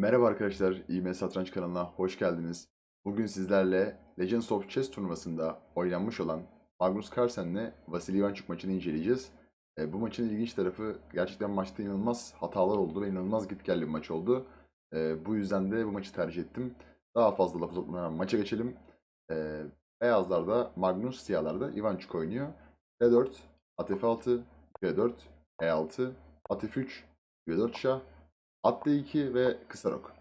Merhaba arkadaşlar, İğme Satranç kanalına hoş geldiniz. Bugün sizlerle Legends of Chess turnuvasında oynanmış olan Magnus Carlsen'le Vasily Ivanchuk maçını inceleyeceğiz. E, bu maçın ilginç tarafı gerçekten maçta inanılmaz hatalar oldu ve inanılmaz gitgelli bir maç oldu. E, bu yüzden de bu maçı tercih ettim. Daha fazla lafı uzatmadan maça geçelim. E, beyazlarda Magnus, siyahlarda Ivanchuk oynuyor. D4, at F6, G4, E6, at F3, G4 şah, At D2 ve kısa rok.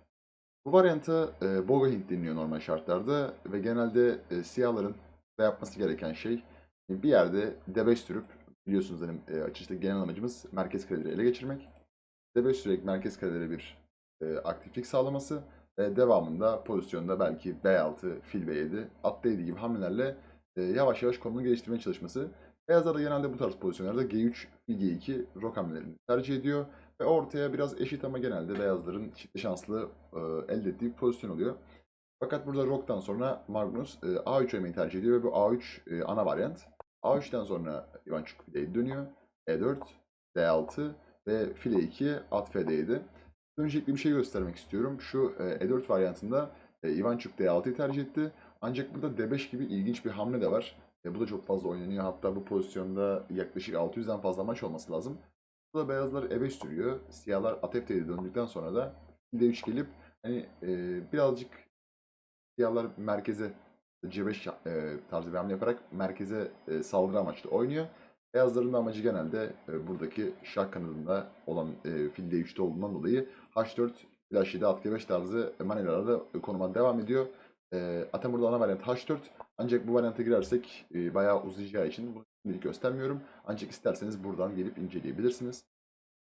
Bu varyanta e, Boga Hint deniliyor normal şartlarda ve genelde e, siyahların da yapması gereken şey e, bir yerde D5 sürüp biliyorsunuz benim e, açıkçası genel amacımız merkez kareleri ele geçirmek. D5 sürerek merkez karelere bir e, aktiflik sağlaması ve devamında pozisyonda belki B6, fil B7, at D7 gibi hamlelerle e, yavaş yavaş konumunu geliştirmeye çalışması. Beyazlar da genelde bu tarz pozisyonlarda G3, fil G2 rok hamlelerini tercih ediyor. Ve ortaya biraz eşit ama genelde beyazların çiftli şanslı e, elde ettiği pozisyon oluyor. Fakat burada Rock'tan sonra Magnus e, A3 oynamayı tercih ediyor ve bu A3 e, ana varyant. A3'ten sonra Ivanchuk file dönüyor. E4, D6 ve file 2 at F7. Öncelikle bir şey göstermek istiyorum. Şu e, E4 varyantında e, Ivanchuk D6'yı tercih etti. Ancak burada D5 gibi ilginç bir hamle de var. E, bu da çok fazla oynanıyor. Hatta bu pozisyonda yaklaşık 600'den fazla maç olması lazım. Burada beyazlar E5 sürüyor. Siyahlar at F7 döndükten sonra da D3 gelip hani e, birazcık siyahlar merkeze C5 e, tarzı bir hamle yaparak merkeze e, saldırı amaçlı oynuyor. Beyazların da amacı genelde e, buradaki şah kanadında olan e, fil D3'te olduğundan dolayı H4 flash 7 at G5 tarzı manevralarla konuma devam ediyor. E, Atem burada ana varyant H4 ancak bu varyanta girersek e, bayağı uzayacağı için bunu şimdilik göstermiyorum. Ancak isterseniz buradan gelip inceleyebilirsiniz.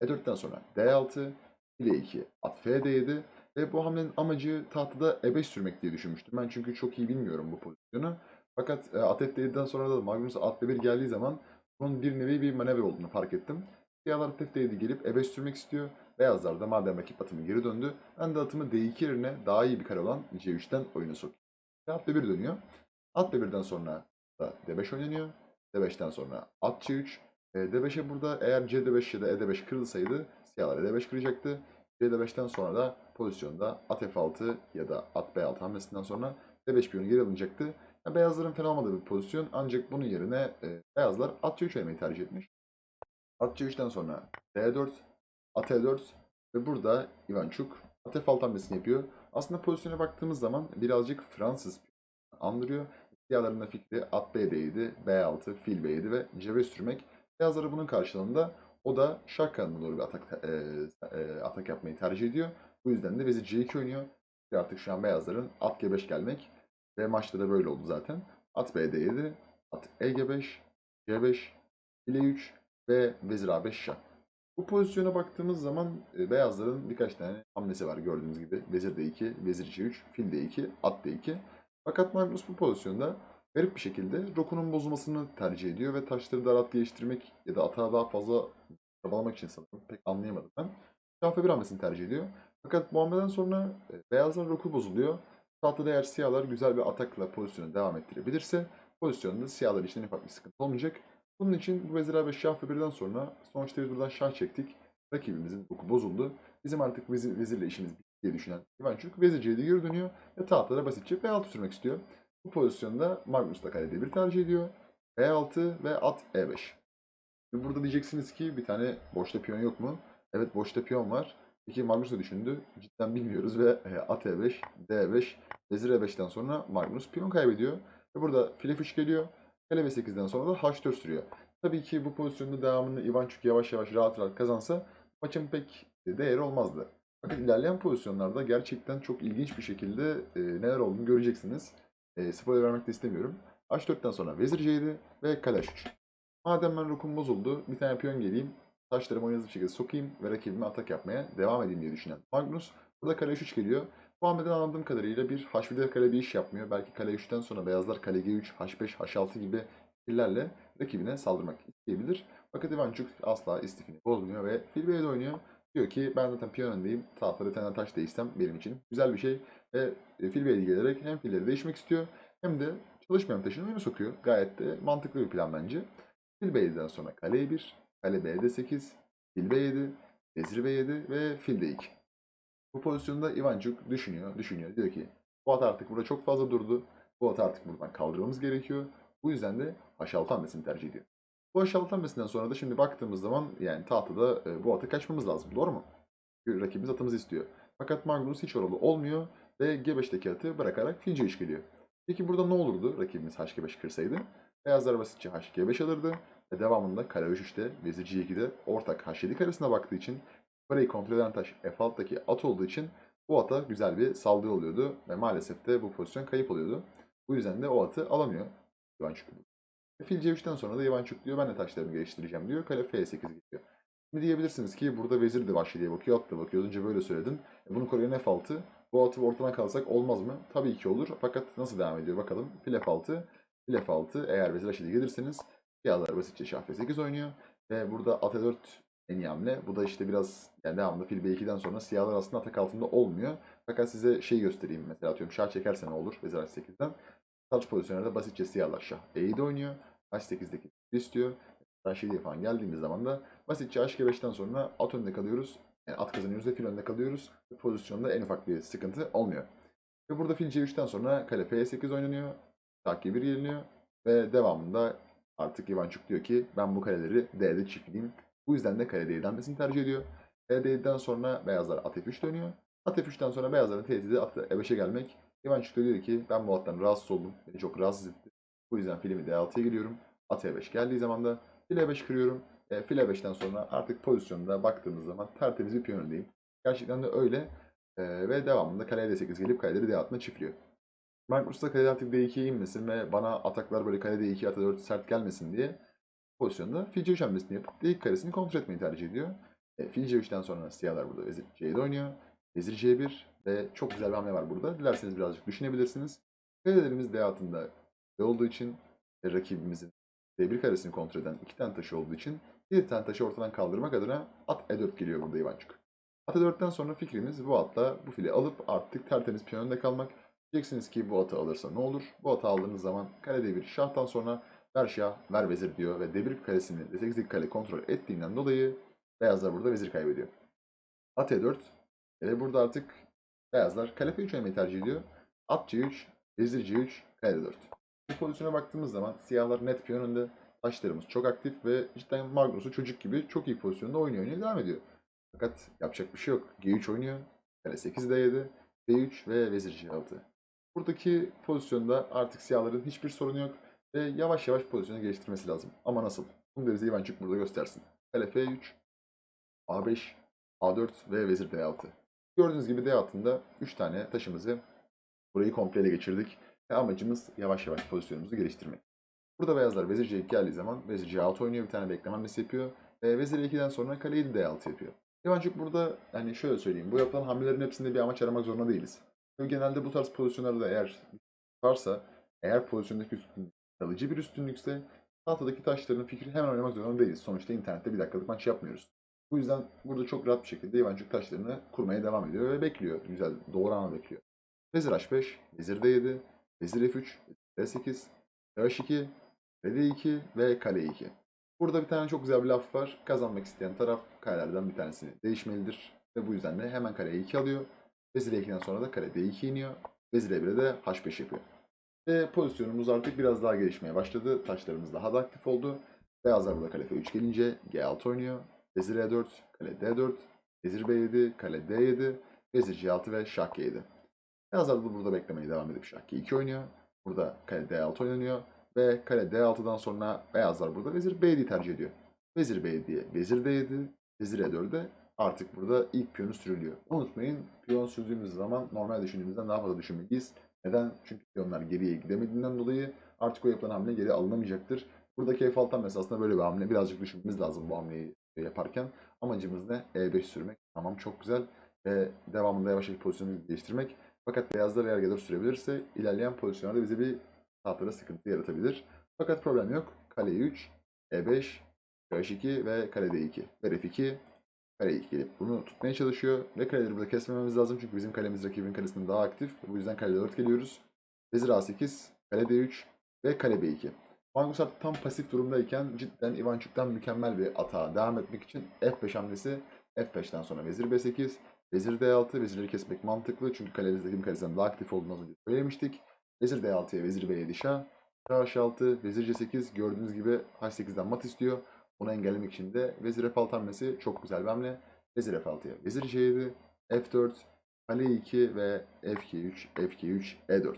E4'ten sonra D6, file 2, at F7 ve bu hamlenin amacı tahtada E5 sürmek diye düşünmüştüm. Ben çünkü çok iyi bilmiyorum bu pozisyonu. Fakat e, at F7'den sonra da Magnus at B1 geldiği zaman bunun bir nevi bir manevra olduğunu fark ettim. Siyahlar at F7 gelip E5 sürmek istiyor. Beyazlar da madem rakip atımı geri döndü. Ben de atımı D2 yerine daha iyi bir kare olan C3'ten oyuna sokayım. At B1 dönüyor. At B1'den sonra da D5 oynanıyor. D5'ten sonra at C3. E, D5'e burada eğer CD5 ya da E5 kırılsaydı siyahlar E5 kıracaktı. CD5'ten sonra da pozisyonda at F6 ya da at B6 hamlesinden sonra D5 piyonu geri alınacaktı. Yani beyazların fena olmadığı bir pozisyon ancak bunun yerine e, beyazlar at C3 oynamayı tercih etmiş. At C3'ten sonra D4, at E4 ve burada Ivanchuk at F6 hamlesini yapıyor. Aslında pozisyona baktığımız zaman birazcık Fransız andırıyor. Da fikri at B7, B6, fil B7 ve C5 sürmek. Beyazları bunun karşılığında o da şah kanadına doğru bir atak, e, e, atak yapmayı tercih ediyor. Bu yüzden de vezir C2 oynuyor. Ve artık şu an beyazların at G5 gelmek. Ve maçta da böyle oldu zaten. At B7, at E5, C5, file 3 ve vezir A5 şah. Bu pozisyona baktığımız zaman e, beyazların birkaç tane hamlesi var gördüğünüz gibi. Vezir D2, vezir C3, fil D2, at D2. Fakat Magnus bu pozisyonda garip bir şekilde Roku'nun bozulmasını tercih ediyor ve taşları daha rahat geliştirmek ya da atağı daha fazla çabalamak için sanırım pek anlayamadım ben. Şah bir hamlesini tercih ediyor. Fakat bu hamleden sonra e, beyazlar Roku bozuluyor. Tahtada eğer siyahlar güzel bir atakla pozisyonu devam ettirebilirse pozisyonda siyahlar için en ufak bir sıkıntı olmayacak. Bunun için bu vezir ve şah birden sonra sonuçta biz buradan şah çektik. Rakibimizin Roku bozuldu. Bizim artık vezir, vezirle işimiz diye düşünen Ivanchuk vezir C7 geri dönüyor ve tahtada basitçe B6 sürmek istiyor. Bu pozisyonda Magnus da kale D1 tercih ediyor. B6 ve at E5. Şimdi burada diyeceksiniz ki bir tane boşta piyon yok mu? Evet boşta piyon var. Peki Magnus da düşündü. Cidden bilmiyoruz ve e, at E5, D5, vezir E5'ten sonra Magnus piyon kaybediyor. Ve burada file 3 geliyor. Kale B8'den sonra da H4 sürüyor. Tabii ki bu pozisyonda devamını Ivanchuk yavaş yavaş rahat rahat kazansa maçın pek değeri olmazdı. Fakat ilerleyen pozisyonlarda gerçekten çok ilginç bir şekilde e, neler olduğunu göreceksiniz. E, spoiler vermek de istemiyorum. H4'ten sonra vezir C7 ve kale H3. Madem ben rokum bozuldu, bir tane piyon geleyim, taşlarımı bir şekilde sokayım ve rakibime atak yapmaya devam edeyim diye düşünen Magnus. Burada kale H3 geliyor. Bu hamleden anladığım kadarıyla bir H1'de kale bir iş yapmıyor. Belki kale 3'ten sonra beyazlar kale G3, H5, H6 gibi fillerle rakibine saldırmak isteyebilir. Fakat Ivanchuk asla istifini bozmuyor ve fil B7 oynuyor. Diyor ki ben zaten piyon öndeyim. Tahtada tane taş değişsem benim için güzel bir şey. Ve e, fil B7 gelerek hem filleri değişmek istiyor hem de çalışmayan taşını oyuna sokuyor. Gayet de mantıklı bir plan bence. Fil B7'den sonra kale E1, kale B8, fil B7, vezir B7 ve fil D2. Bu pozisyonda Ivancuk düşünüyor, düşünüyor. Diyor ki bu at artık burada çok fazla durdu. Bu atı artık buradan kaldırmamız gerekiyor. Bu yüzden de H6 hamlesini tercih ediyor. Bu H6 hamlesinden sonra da şimdi baktığımız zaman yani tahtada e, bu atı kaçmamız lazım. Doğru mu? Çünkü rakibimiz atımızı istiyor. Fakat Magnus hiç oralı olmuyor ve G5'teki atı bırakarak fil C3 geliyor. Peki burada ne olurdu rakibimiz H5 kırsaydı? Beyazlar basitçe H5 alırdı ve devamında kare H3'te vezir G2'de ortak H7 karesine baktığı için kareyi kontrol eden taş F6'daki at olduğu için bu ata güzel bir saldırı oluyordu ve maalesef de bu pozisyon kayıp oluyordu. Bu yüzden de o atı alamıyor Ivanchuk. Fil C3'ten sonra da Ivanchuk diyor ben de taşlarımı geliştireceğim diyor. Kale F8 gidiyor. Şimdi diyebilirsiniz ki burada vezir de vahşi diye bakıyor, at da bakıyor. Az önce böyle söyledin. E bunu koruyan F6. Bu atı ortadan kalsak olmaz mı? Tabii ki olur. Fakat nasıl devam ediyor bakalım. Fil F6. Fil F6. Eğer vezir vahşi gelirseniz siyahlar basitçe şah F8 oynuyor. Ve burada at E4 en iyi hamle. Bu da işte biraz yani devamlı fil B2'den sonra siyahlar aslında atak altında olmuyor. Fakat size şey göstereyim. Mesela atıyorum şah çekerse ne olur vezir H8'den. Taç pozisyonlarda basitçe siyahlar şah E7 oynuyor. H8'deki istiyor. H7'ye falan geldiğimiz zaman da basitçe H5'ten sonra at önde kalıyoruz. Yani at kazanıyoruz ve fil önde kalıyoruz. Pozisyonda en ufak bir sıkıntı olmuyor. Ve burada fil C3'ten sonra kale F8 oynanıyor. Şah G1 yeniliyor. Ve devamında artık Ivanchuk diyor ki ben bu kaleleri D'de çiftleyeyim. Bu yüzden de kale D'den tercih ediyor. Kale D'den sonra beyazlar at F3 dönüyor. At F3'ten sonra beyazların tehdidi at E5'e gelmek. Ivanchuk da diyor ki ben bu attan rahatsız oldum. Beni çok rahatsız etti. Bu yüzden filmi D6'ya giriyorum. At E5 geldiği zaman da fil E5 kırıyorum. E, fil E5'ten sonra artık pozisyonda baktığımız zaman tertemiz bir piyon öndeyim. Gerçekten de öyle. E, ve devamında kaleye D8 gelip kaleleri D altına çiftliyor. Magnus da kaleye artık D2'ye inmesin ve bana ataklar böyle kale D2 ata 4 sert gelmesin diye pozisyonda fil C3 hamlesini yapıp D2 karesini kontrol etmeyi tercih ediyor. E, fil C3'ten sonra siyahlar burada vezir C7 oynuyor. Vezir C1 ve çok güzel bir hamle var burada. Dilerseniz birazcık düşünebilirsiniz. Kalelerimiz D altında olduğu için ve rakibimizin D1 karesini kontrol eden iki tane taşı olduğu için bir tane taşı ortadan kaldırmak adına at E4 geliyor burada Ivanchuk. At E4'ten sonra fikrimiz bu atla bu fili alıp artık tertemiz piyon kalmak. Diyeceksiniz ki bu atı alırsa ne olur? Bu atı aldığınız zaman kale D1 şahtan sonra ver şah ver vezir diyor ve D1 karesini D8'lik kale kontrol ettiğinden dolayı beyazlar burada vezir kaybediyor. At E4 ve burada artık beyazlar kale F3 oynamayı tercih ediyor. At C3, vezir C3, kale D4. Bu pozisyona baktığımız zaman siyahlar net piyon önünde. Taşlarımız çok aktif ve cidden Magnus'u çocuk gibi çok iyi pozisyonda oynuyor oynaya devam ediyor. Fakat yapacak bir şey yok. G3 oynuyor. Kale 8 D7, D3 ve vezir C6. Buradaki pozisyonda artık siyahların hiçbir sorunu yok ve yavaş yavaş pozisyonu geliştirmesi lazım. Ama nasıl? Bunu da bize Ivanchuk burada göstersin. Kale F3, A5, A4 ve vezir D6. Gördüğünüz gibi D altında 3 tane taşımızı burayı komple ele geçirdik. Ve amacımız yavaş yavaş pozisyonumuzu geliştirmek. Burada beyazlar vezir C2 geldiği zaman vezir C6 oynuyor. Bir tane bekleme hamlesi yapıyor. Ve vezir 2'den sonra kaleyi de D6 yapıyor. Ivanchuk burada yani şöyle söyleyeyim. Bu yapılan hamlelerin hepsinde bir amaç aramak zorunda değiliz. Ve genelde bu tarz pozisyonlarda eğer varsa eğer pozisyondaki üstünlük kalıcı bir üstünlükse tahtadaki taşların fikri hemen oynamak zorunda değiliz. Sonuçta internette bir dakikalık maç yapmıyoruz. Bu yüzden burada çok rahat bir şekilde Ivanchuk taşlarını kurmaya devam ediyor ve bekliyor. Güzel, doğru anı bekliyor. Vezir H5, Vezir D7, Vezir F3, D8, H2, D2 ve Kale 2. Burada bir tane çok güzel bir laf var. Kazanmak isteyen taraf kalelerden bir tanesini değişmelidir. Ve bu yüzden de hemen Kale 2 alıyor. Vezir E2'den sonra da Kale D2 iniyor. Vezir E1'e de H5 yapıyor. Ve pozisyonumuz artık biraz daha gelişmeye başladı. Taşlarımız daha da aktif oldu. Beyazlar burada kale F3 gelince G6 oynuyor. Vezir E4, kale D4, Vezir B7, kale D7, Vezir C6 ve Şah G7. Beyazlar da burada beklemeye devam edip Şah G2 oynuyor. Burada kale D6 oynanıyor. Ve kale D6'dan sonra beyazlar burada Vezir B7 tercih ediyor. Vezir B7'ye Vezir D7, Vezir E4'e artık burada ilk piyonu sürülüyor. Unutmayın piyon sürdüğümüz zaman normal düşündüğümüzden daha fazla düşünmeliyiz. Neden? Çünkü piyonlar geriye gidemediğinden dolayı artık o yapılan hamle geri alınamayacaktır. Buradaki F6 hamlesi aslında böyle bir hamle. Birazcık düşünmemiz lazım bu hamleyi yaparken. Amacımız ne? E5 sürmek. Tamam çok güzel. Ve devamında yavaş yavaş pozisyonu değiştirmek. Fakat beyazlar eğer G4 sürebilirse ilerleyen pozisyonlarda bize bir tahtada sıkıntı yaratabilir. Fakat problem yok. Kale 3, E5, H2 ve kale D2. Ver F2, kale 2 gelip bunu tutmaya çalışıyor. Ve kaleleri burada kesmememiz lazım çünkü bizim kalemiz rakibin kalesinden daha aktif. Bu yüzden kale 4 geliyoruz. Vezir A8, kale D3 ve kale B2. Magnus Art tam pasif durumdayken cidden Ivanchuk'tan mükemmel bir atağa devam etmek için F5 hamlesi. F5'ten sonra vezir B8, Vezir D6, vezirleri kesmek mantıklı çünkü kaleniz rakibin kalesinden daha aktif olduğunu az önce söylemiştik. Vezir D6'ya, vezir B7 şah, şah H6, vezir C8 gördüğünüz gibi H8'den mat istiyor. Bunu engellemek için de vezir F6 hamlesi çok güzel bir hamle. Vezir F6'ya, vezir C7, F4, kale 2 ve F2 3, F2 3, E4.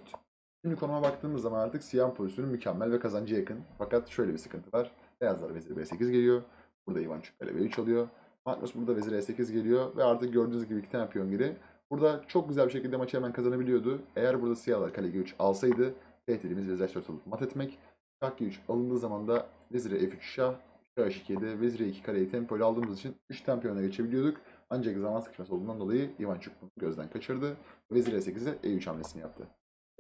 Konuma baktığımız zaman artık siyah pozisyonu mükemmel ve kazancı yakın. Fakat şöyle bir sıkıntı var. Beyazlar vezir B8 geliyor. Burada Ivanchuk kale B3 alıyor. Magnus burada vezir E8 geliyor ve artık gördüğünüz gibi iki tane piyon geri. Burada çok güzel bir şekilde maçı hemen kazanabiliyordu. Eğer burada siyahlar kale G3 alsaydı tehdidimiz vezir H4 alıp mat etmek. Şah G3 alındığı zaman da vezir F3 şah, şah H2'de vezir E2 kareyi tempoyla aldığımız için 3 tempiyona geçebiliyorduk. Ancak zaman sıkışması olduğundan dolayı Ivanchuk bunu gözden kaçırdı. Vezir E8'e E3 hamlesini yaptı.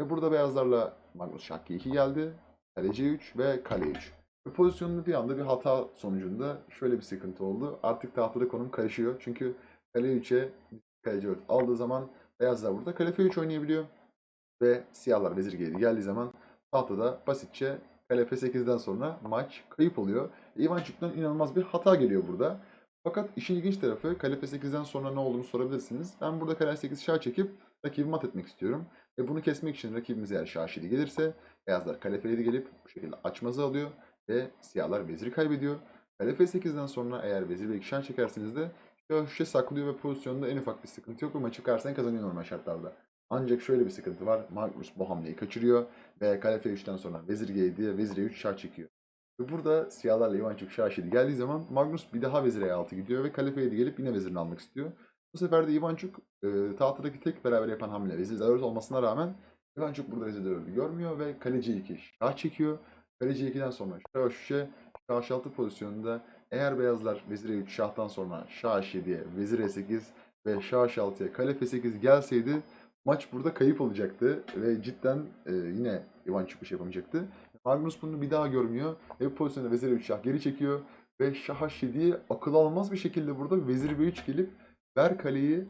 Ve burada beyazlarla Magnus Şah G2 geldi. Kale C3 ve kale 3. Bu pozisyonun bir anda bir hata sonucunda şöyle bir sıkıntı oldu. Artık tahtada konum karışıyor. Çünkü kale 3'e kale C4 aldığı zaman beyazlar burada kale F3 oynayabiliyor. Ve siyahlar vezir G7 geldiği zaman tahtada basitçe kale F8'den sonra maç kayıp oluyor. Ivanchuk'tan inanılmaz bir hata geliyor burada. Fakat işin ilginç tarafı kale F8'den sonra ne olduğunu sorabilirsiniz. Ben burada kale 8 şah çekip rakibi mat etmek istiyorum. Ve bunu kesmek için rakibimiz eğer şah 7 gelirse beyazlar kale F7 gelip bu şekilde açmazı alıyor ve siyahlar veziri kaybediyor. Kale F8'den sonra eğer vezir ve şah çekerseniz de şişe saklıyor ve pozisyonda en ufak bir sıkıntı yok ve maçı karşısına kazanıyor normal şartlarda. Ancak şöyle bir sıkıntı var. Magnus bu hamleyi kaçırıyor ve kale F3'ten sonra vezir G7'ye vezir E3 şah çekiyor. Ve burada siyahlarla Ivanchuk 7 geldiği zaman Magnus bir daha vezir E6 gidiyor ve kale F7 gelip yine vezirini almak istiyor. Bu sefer de Ivanchuk e, tahtadaki tek beraber yapan hamle vezir D4 olmasına rağmen Ivanchuk burada vezir D4'ü görmüyor ve kale C2 şah çekiyor. Kale C2'den sonra şah şişe şah H6 pozisyonunda eğer beyazlar vezir E3 şahtan sonra şah H7'ye vezir E8 ve şah H6'ya kale F8 gelseydi maç burada kayıp olacaktı ve cidden e, yine Ivanchuk bir şey yapamayacaktı. Magnus bunu bir daha görmüyor ve pozisyonda vezir E3 şah geri çekiyor ve şah H7'yi akıl almaz bir şekilde burada vezir B3 gelip ver kaleyi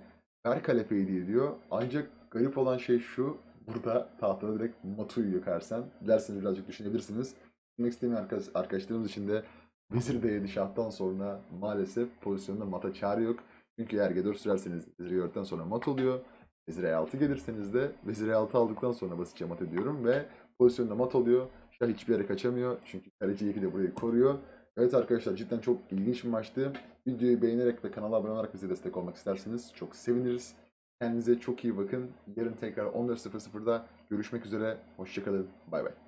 ver kale F7 diyor. Ancak garip olan şey şu burada tahtada direkt matı uyuyor Karsen. Dilerseniz birazcık düşünebilirsiniz. Demek istemeyen arkadaş, arkadaşlarımız için de vezir D7 şahtan sonra maalesef pozisyonda mata çare yok. Çünkü eğer G4 sürerseniz vezir E4'ten sonra mat oluyor. Vezir E6 gelirseniz de vezir E6 aldıktan sonra basitçe mat ediyorum ve pozisyonda mat oluyor. Şah hiçbir yere kaçamıyor çünkü kaleci 2 de burayı koruyor. Evet arkadaşlar cidden çok ilginç bir maçtı. Videoyu beğenerek ve kanala abone olarak bize destek olmak isterseniz çok seviniriz. Kendinize çok iyi bakın. Yarın tekrar 14.00'da görüşmek üzere. Hoşçakalın. Bay bay.